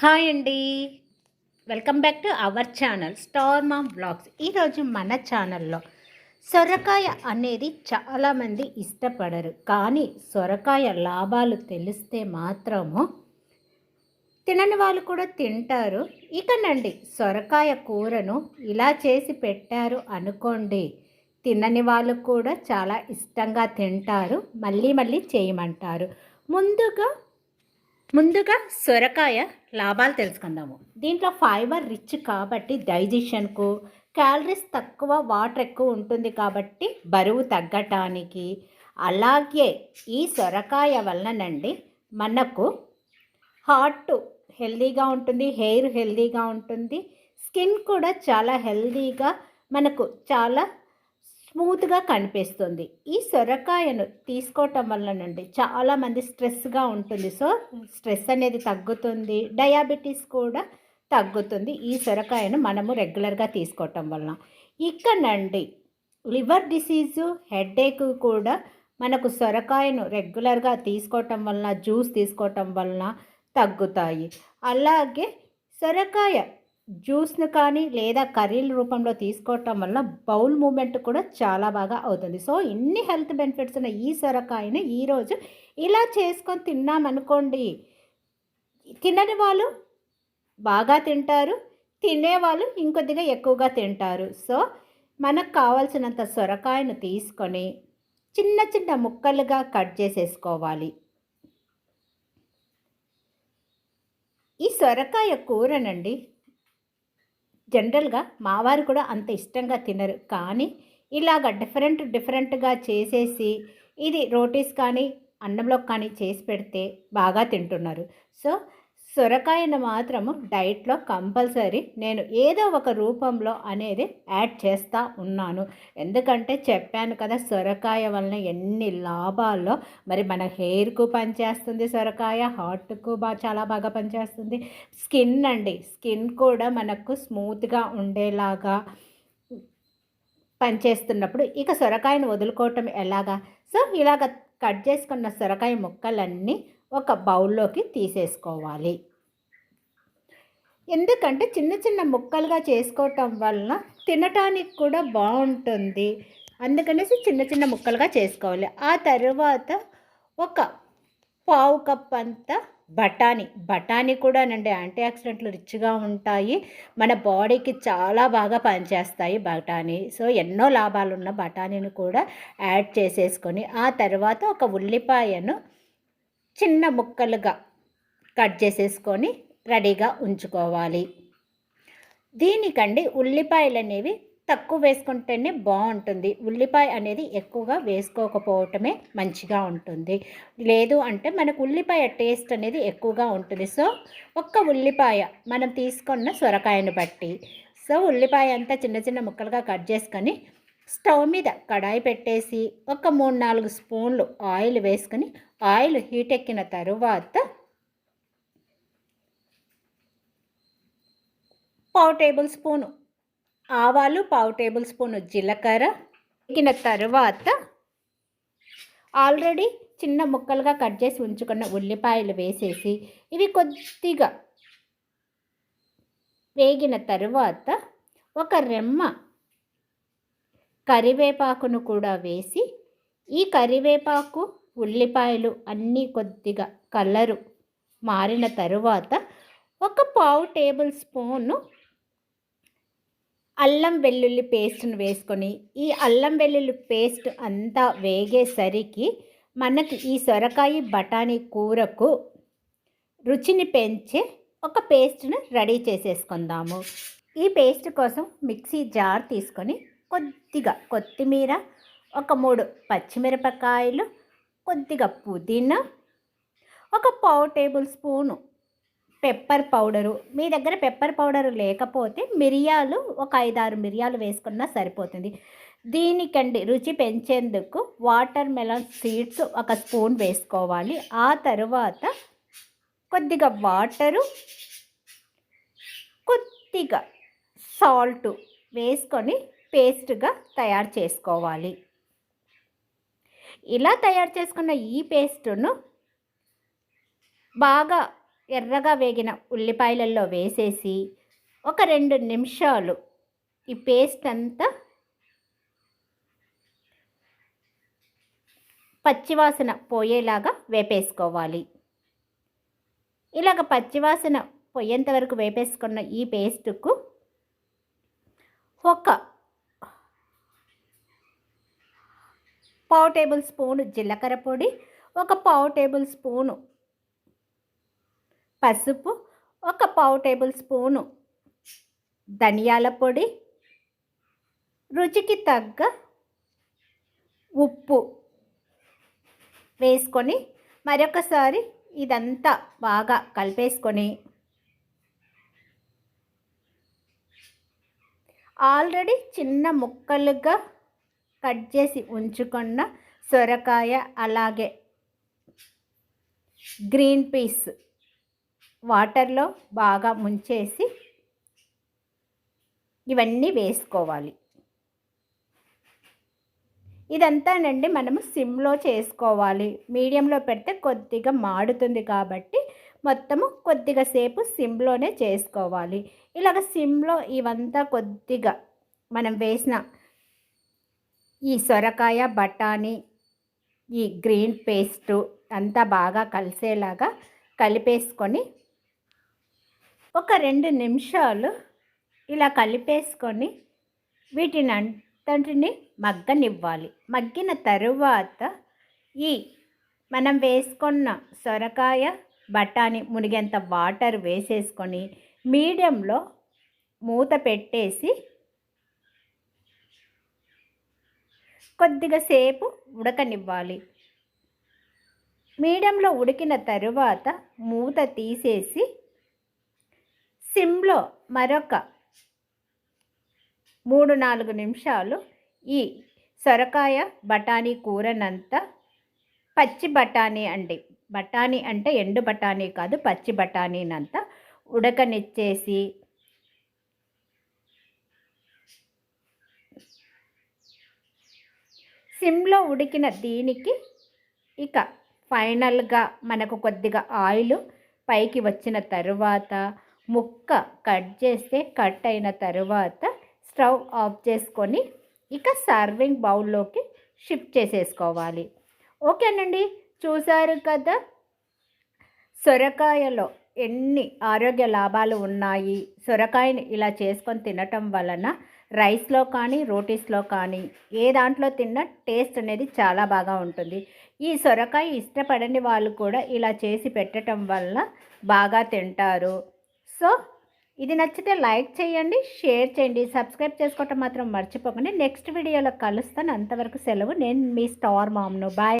Hi అండి. Welcome back to our channel star mom blogs ఈరోజు మన ఛానల్లో సొరకాయ అనేది చాలామంది ఇష్టపడరు. కానీ సొరకాయ లాభాలు తెలిస్తే మాత్రము తినని వాళ్ళు కూడా తింటారు. ఇకనండి సొరకాయ కూరను ఇలా చేసి పెట్టారు అనుకోండి తినని వాళ్ళు కూడా చాలా ఇష్టంగా తింటారు. మళ్ళీ మళ్ళీ చేయమంటారు. ముందుగా ముందుగా సొరకాయ లాభాలు తెలుసుకుందాము. దీంట్లో ఫైబర్ రిచ్ కాబట్టి డైజెషన్కు క్యాలరీస్ తక్కువ వాటర్ ఎక్కువ ఉంటుంది కాబట్టి బరువు తగ్గటానికి అలాగే ఈ సొరకాయ వలనండి మనకు హార్ట్ హెల్దీగా ఉంటుంది హెయిర్ హెల్దీగా ఉంటుంది స్కిన్ కూడా చాలా హెల్దీగా మనకు చాలా స్మూత్గా కనిపిస్తుంది. ఈ సొరకాయను తీసుకోవటం వల్లనండి చాలామంది స్ట్రెస్గా ఉంటుంది. సో స్ట్రెస్ అనేది తగ్గుతుంది. డయాబెటీస్ కూడా తగ్గుతుంది ఈ సొరకాయను మనము రెగ్యులర్గా తీసుకోవటం వలన. ఇక్కడండి లివర్ డిసీజు హెడేక్ కూడా మనకు సొరకాయను రెగ్యులర్గా తీసుకోవటం వలన జ్యూస్ తీసుకోవటం వలన తగ్గుతాయి. అలాగే సొరకాయ జ్యూస్ను కానీ లేదా కర్రీల రూపంలో తీసుకోవటం వల్ల బౌల్ మూమెంట్ కూడా చాలా బాగా అవుతుంది. సో ఇన్ని హెల్త్ బెనిఫిట్స్ ఉన్న ఈ సొరకాయని ఈరోజు ఇలా చేసుకొని తిన్నామనుకోండి తినని వాళ్ళు బాగా తింటారు తినేవాళ్ళు ఇంకొద్దిగా ఎక్కువగా తింటారు. సో మనకు కావాల్సినంత సొరకాయను తీసుకొని చిన్న చిన్న ముక్కలుగా కట్ చేసేసుకోవాలి. ఈ సొరకాయ కూరనండి జనరల్గా మావారు కూడా అంత ఇష్టంగా తినరు. కానీ ఇలాగ డిఫరెంట్ డిఫరెంట్గా చేసేసి ఇది రోటీస్ కానీ అన్నంలో కానీ చేసి పెడితే బాగా తింటున్నారు. సో సొరకాయను మాత్రము డైట్లో కంపల్సరీ నేను ఏదో ఒక రూపంలో అనేది యాడ్ చేస్తూ ఉన్నాను. ఎందుకంటే చెప్పాను కదా సొరకాయ వలన ఎన్ని లాభాల్లో మరి మన హెయిర్కు పనిచేస్తుంది సొరకాయ హార్ట్కు బాగా చాలా బాగా పనిచేస్తుంది. స్కిన్ అండి స్కిన్ కూడా మనకు స్మూత్గా ఉండేలాగా పనిచేస్తున్నప్పుడు ఇక సొరకాయను వదులుకోవటం ఎలాగా? సో ఇలాగ కట్ చేసుకున్న సొరకాయ ముక్కలన్నీ ఒక బౌల్లోకి తీసేసుకోవాలి. ఎందుకంటే చిన్న చిన్న ముక్కలుగా చేసుకోవటం వలన తినటానికి కూడా బాగుంటుంది. అందుకనేసి చిన్న చిన్న ముక్కలుగా చేసుకోవాలి. ఆ తర్వాత ఒక పావు కప్ అంతా బఠానీ. బఠానీ కూడానండి యాంటీ ఆక్సిడెంట్లు రిచ్గా ఉంటాయి. మన బాడీకి చాలా బాగా పనిచేస్తాయి బఠానీ. సో ఎన్నో లాభాలు ఉన్న బఠానీని కూడా యాడ్ చేసేసుకొని ఆ తర్వాత ఒక ఉల్లిపాయను చిన్న ముక్కలుగా కట్ చేసేసుకొని రెడీగా ఉంచుకోవాలి. దీనికండి ఉల్లిపాయలు అనేవి తక్కువ వేసుకుంటేనే బాగుంటుంది. ఉల్లిపాయ అనేది ఎక్కువగా వేసుకోకపోవటమే మంచిగా ఉంటుంది. లేదు అంటే మనకు ఉల్లిపాయ టేస్ట్ అనేది ఎక్కువగా ఉంటుంది. సో ఒక్క ఉల్లిపాయ మనం తీసుకున్న సొరకాయను బట్టి. సో ఉల్లిపాయ అంతా చిన్న చిన్న ముక్కలుగా కట్ చేసుకొని స్టవ్ మీద కడాయి పెట్టేసి ఒక మూడు నాలుగు స్పూన్లు ఆయిల్ వేసుకొని ఆయిల్ హీట్ ఎక్కిన తరువాత పావు టేబుల్ స్పూను ఆవాలు పావు టేబుల్ స్పూను జీలకర్ర. ఎక్కిన తరువాత ఆల్రెడీ చిన్న ముక్కలుగా కట్ చేసి ఉంచుకున్న ఉల్లిపాయలు వేసేసి ఇవి కొద్దిగా వేగిన తరువాత ఒక రెమ్మ కరివేపాకును కూడా వేసి ఈ కరివేపాకు ఉల్లిపాయలు అన్నీ కొద్దిగా కలరు మారిన తరువాత ఒక పావు టేబుల్ స్పూను అల్లం వెల్లుల్లి పేస్ట్ను వేసుకొని ఈ అల్లం వెల్లుల్లి పేస్ట్ అంతా వేగేసరికి మనకి ఈ సొరకాయ బఠానీ కూరకు రుచిని పెంచే ఒక పేస్ట్ను రెడీ చేసేసుకుందాము. ఈ పేస్ట్ కోసం మిక్సీ జార్ తీసుకొని కొద్దిగా కొత్తిమీర ఒక మూడు పచ్చిమిరపకాయలు కొద్దిగా పుదీనా ఒక పావు టేబుల్ స్పూను పెప్పర్ పౌడరు. మీ దగ్గర పెప్పర్ పౌడర్ లేకపోతే మిరియాలు ఒక ఐదారు మిరియాలు వేసుకున్నా సరిపోతుంది. దీనికండి రుచి పెంచేందుకు వాటర్ మెలన్ సీడ్స్ ఒక స్పూన్ వేసుకోవాలి. ఆ తర్వాత కొద్దిగా వాటరు కొద్దిగా సాల్ట్ వేసుకొని పేస్ట్గా తయారు చేసుకోవాలి. ఇలా తయారు చేసుకున్న ఈ పేస్టును బాగా ఎర్రగా వేగిన ఉల్లిపాయలలో వేసేసి ఒక రెండు నిమిషాలు ఈ పేస్ట్ అంతా పచ్చివాసన పోయేలాగా వేపేసుకోవాలి. ఇలాగ పచ్చివాసన పోయేంత వరకు వేపేసుకున్న ఈ పేస్టుకు ఒక పావు టేబుల్ స్పూను జీలకర్ర పొడి ఒక పావు టేబుల్ స్పూను పసుపు ఒక పావు టేబుల్ స్పూను ధనియాల పొడి. రుచికి తగ్గ ఉప్పు వేసుకొని మరొకసారి ఇదంతా బాగా కలిపేసుకొని ఆల్రెడీ చిన్న ముక్కలుగా కట్ చేసి ఉంచుకున్న సొరకాయ అలాగే గ్రీన్ పీస్ వాటర్లో బాగా ముంచేసి ఇవన్నీ వేసుకోవాలి. ఇదంతానండి మనము సిమ్లో చేసుకోవాలి. మీడియంలో పెడితే కొద్దిగా మాడుతుంది కాబట్టి మొత్తము కొద్దిగా సేపు సిమ్లోనే చేసుకోవాలి. ఇలాగ సిమ్లో ఇవంతా కొద్దిగా మనం వేసిన ఈ సొరకాయ బఠానీ ఈ గ్రీన్ పేస్టు అంతా బాగా కలిసేలాగా కలిపేసుకొని ఒక రెండు నిమిషాలు ఇలా కలిపేసుకొని వీటిని అంతటిని మగ్గనివ్వాలి. మగ్గిన తరువాత ఈ మనం వేసుకున్న సొరకాయ బఠానీ మునిగేంత వాటర్ వేసేసుకొని మీడియంలో మూత పెట్టేసి కొద్దిగా సేపు ఉడకనివ్వాలి. మీడియంలో ఉడికిన తరువాత మూత తీసేసి సిమ్లో మరొక మూడు నాలుగు నిమిషాలు ఈ సొరకాయ బఠానీ కూరనంతా పచ్చి బఠానీ అండి. బఠానీ అంటే ఎండు బఠానీ కాదు పచ్చి బఠానీనంతా ఉడకనిచ్చేసి సిమ్లో ఉడికిన దీనికి ఇక ఫైనల్గా మనకు కొద్దిగా ఆయిల్ పైకి వచ్చిన తరువాత ముక్క కట్ చేస్తే కట్ అయిన తరువాత స్టవ్ ఆఫ్ చేసుకొని ఇక సర్వింగ్ బౌల్లోకి షిఫ్ట్ చేసేసుకోవాలి. ఓకేనండి? చూసారు కదా? సొరకాయలో ఎన్ని ఆరోగ్య లాభాలు ఉన్నాయి? సొరకాయని ఇలా చేసుకొని తినటం వలన రైస్లో కానీ రోటీస్లో కానీ ఏ దాంట్లో తిన్నా టేస్ట్ అనేది చాలా బాగా ఉంటుంది. ఈ సొరకాయ ఇష్టపడని వాళ్ళు కూడా ఇలా చేసి పెట్టడం వల్ల బాగా తింటారు. సో ఇది నచ్చితే లైక్ చేయండి షేర్ చేయండి సబ్స్క్రైబ్ చేసుకోవటం మాత్రం మర్చిపోకండి. నెక్స్ట్ వీడియోలో కలుస్తాను. అంతవరకు సెలవు. నేను మీ స్టార్ మామ్ను. బాయ్.